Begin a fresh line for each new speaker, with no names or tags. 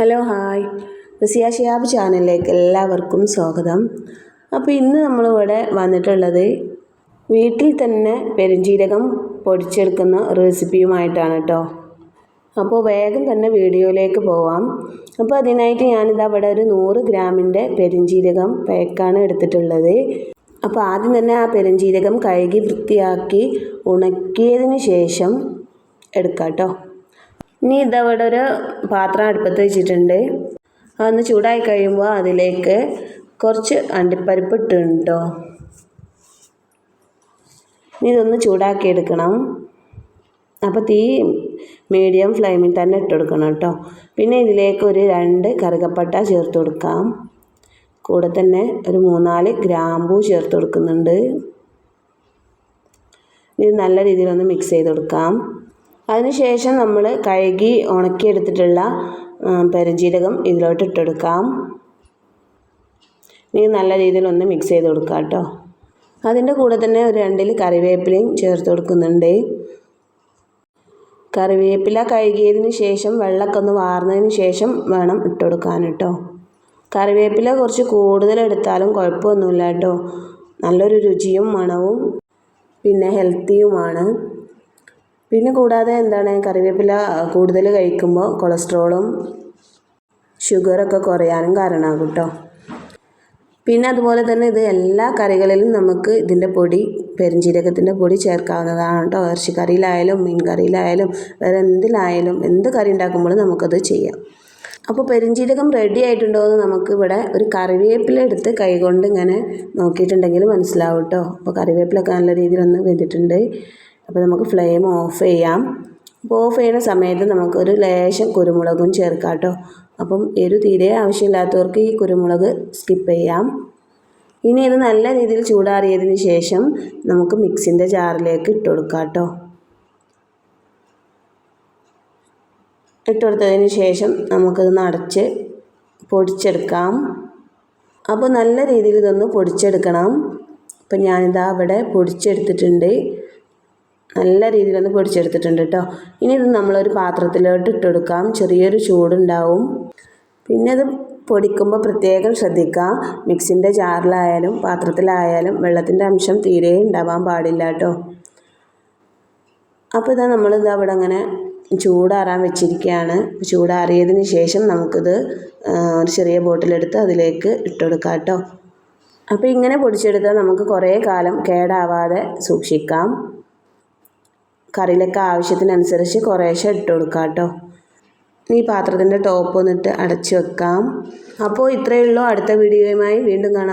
Hello hi. Raziya Shiyab ചാനലിലേക്ക് എല്ലാവർക്കും സ്വാഗതം. അപ്പോൾ ഇന്ന് നമ്മളിവിടെ വന്നിട്ടുള്ളത് വീട്ടിൽ തന്നെ പെരുംജീരകം പൊടിച്ചെടുക്കുന്ന റെസിപ്പിയുമായിട്ടാണ് കേട്ടോ. അപ്പോൾ വേഗം തന്നെ വീഡിയോയിലേക്ക് പോവാം. അപ്പോൾ അതിനായിട്ട് ഞാനിതാ ഇവിടെ ഒരു നൂറ് ഗ്രാമിന്റെ പെരുംജീരകം പാക്കാണ് എടുത്തിട്ടുള്ളത്. അപ്പോൾ ആദ്യം തന്നെ ആ പെരുംജീരകം കഴുകി വൃത്തിയാക്കി ഉണക്കിയതിന് ശേഷം എടുക്കാം കേട്ടോ. ഇനി ഇതവിടെ ഒരു പാത്രം അടുപ്പത്ത് വെച്ചിട്ടുണ്ട്. അതൊന്ന് ചൂടായി കഴിയുമ്പോൾ അതിലേക്ക് കുറച്ച് അണ്ടിപ്പരിപ്പ് ഇട്ടുണ്ടോ ഇനി ഇതൊന്ന് ചൂടാക്കി എടുക്കണം. അപ്പോൾ തീ മീഡിയം ഫ്ലെയിമിൽ തന്നെ ഇട്ട് കൊടുക്കണം കേട്ടോ. പിന്നെ ഇതിലേക്ക് ഒരു രണ്ട് കറുകപ്പട്ട ചേർത്ത് കൊടുക്കാം. കൂടെ തന്നെ ഒരു മൂന്നാൽ ഗ്രാമ്പൂ ചേർത്ത് കൊടുക്കുന്നുണ്ട്. ഇത് നല്ല രീതിയിലൊന്ന് മിക്സ് ചെയ്ത് കൊടുക്കാം. അതിനുശേഷം നമ്മൾ കഴുകി ഉണക്കിയെടുത്തിട്ടുള്ള പെരുംജീരകം ഇതിലോട്ട് ഇട്ടെടുക്കാം. ഇനി നല്ല രീതിയിൽ ഒന്ന് മിക്സ് ചെയ്ത് കൊടുക്കാം കേട്ടോ. അതിന്റെ കൂടെ തന്നെ ഒരു രണ്ടിൽ കറിവേപ്പിലയും ചേർത്ത് കൊടുക്കുന്നുണ്ട്. കറിവേപ്പില കഴുകിയതിന് ശേഷം വെള്ളമൊക്കെ ഒന്ന് വാർന്നതിന് ശേഷം വേണം ഇട്ട് കൊടുക്കാൻ കേട്ടോ. കറിവേപ്പില കുറച്ച് കൂടുതൽ എടുത്താലും കുഴപ്പമൊന്നുമില്ല കേട്ടോ. നല്ലൊരു രുചിയും മണവും പിന്നെ ഹെൽത്തിയുമാണ് പിന്നെ കൂടാതെ എന്താണ് കറിവേപ്പില കൂടുതൽ കഴിക്കുമ്പോൾ കൊളസ്ട്രോളും ഷുഗറൊക്കെ കുറയാനും കാരണമാകും കേട്ടോ പിന്നെ അതുപോലെ തന്നെ ഇത് എല്ലാ കറികളിലും നമുക്ക് ഇതിന്റെ പൊടി പെരുംജീരകത്തിന്റെ പൊടി ചേർക്കാവുന്നതാണ് കേട്ടോ. ഇറച്ചിക്കറിയിലായാലും മീൻ കറിയിലായാലും വേറെ എന്തിലായാലും എന്ത് കറി ഉണ്ടാക്കുമ്പോഴും നമുക്കത് ചെയ്യാം. അപ്പോൾ പെരുംജീരകം റെഡി ആയിട്ടുണ്ടോ എന്ന് നമുക്കിവിടെ ഒരു കറിവേപ്പില എടുത്ത് കൈകൊണ്ട് ഇങ്ങനെ നോക്കിയിട്ടുണ്ടെങ്കിൽ മനസ്സിലാവും കേട്ടോ. അപ്പോൾ കറിവേപ്പിലൊക്കെ നല്ല രീതിയിലൊന്ന് വെന്തിട്ടുണ്ട്. അപ്പോൾ നമുക്ക് ഫ്ലെയിം ഓഫ് ചെയ്യാം. അപ്പോൾ ഓഫ് ചെയ്യുന്ന സമയത്ത് നമുക്കൊരു ലേശം കുരുമുളകും ചേർക്കാം കേട്ടോ അപ്പം ഒരു തീരെ ആവശ്യമില്ലാത്തവർക്ക് ഈ കുരുമുളക് സ്കിപ്പ് ചെയ്യാം. ഇനി ഇത് നല്ല രീതിയിൽ ചൂടാറിയതിന് ശേഷം നമുക്ക് മിക്സിന്റെ ജാറിലേക്ക് ഇട്ട് കൊടുക്കാം കേട്ടോ ഇട്ട് കൊടുത്തതിന് ശേഷം നമുക്കിത് നടച്ച് പൊടിച്ചെടുക്കാം. അപ്പോൾ നല്ല രീതിയിൽ ഇതൊന്ന് പൊടിച്ചെടുക്കണം. അപ്പം ഞാനിതാ അവിടെ പൊടിച്ചെടുത്തിട്ടുണ്ട്. നല്ല രീതിയിലൊന്ന് പൊടിച്ചെടുത്തിട്ടുണ്ട് കേട്ടോ ഇനി ഇത് നമ്മളൊരു പാത്രത്തിലോട്ട് ഇട്ടെടുക്കാം. ചെറിയൊരു ചൂടുണ്ടാവും. പിന്നെ ഇത് പൊടിക്കുമ്പോൾ പ്രത്യേകം ശ്രദ്ധിക്കാം. മിക്സിന്റെ ജാറിലായാലും പാത്രത്തിലായാലും വെള്ളത്തിന്റെ അംശം തീരെ ഉണ്ടാവാൻ പാടില്ല കേട്ടോ അപ്പോൾ ഇതാ നമ്മളിത് അവിടെ അങ്ങനെ ചൂടാറാൻ വെച്ചിരിക്കുകയാണ് ചൂടാറിയതിന് ശേഷം നമുക്കിത് ഒരു ചെറിയ ബോട്ടിലെടുത്ത് അതിലേക്ക് ഇട്ടുകൊടുക്കാം കേട്ടോ അപ്പോൾ ഇങ്ങനെ പൊടിച്ചെടുത്താൽ നമുക്ക് കുറേ കാലം കേടാവാതെ സൂക്ഷിക്കാം. കറിയിലൊക്കെ ആവശ്യത്തിനനുസരിച്ച് കുറേശ്ശെ ഇട്ട് കൊടുക്കാം കേട്ടോ. ഈ പാത്രത്തിന്റെ ടോപ്പ് ഒന്നിട്ട് അടച്ചു വെക്കാം. അപ്പോൾ ഇത്രയേ ഉള്ളൂ. അടുത്ത വീഡിയോയുമായി വീണ്ടും കാണാം.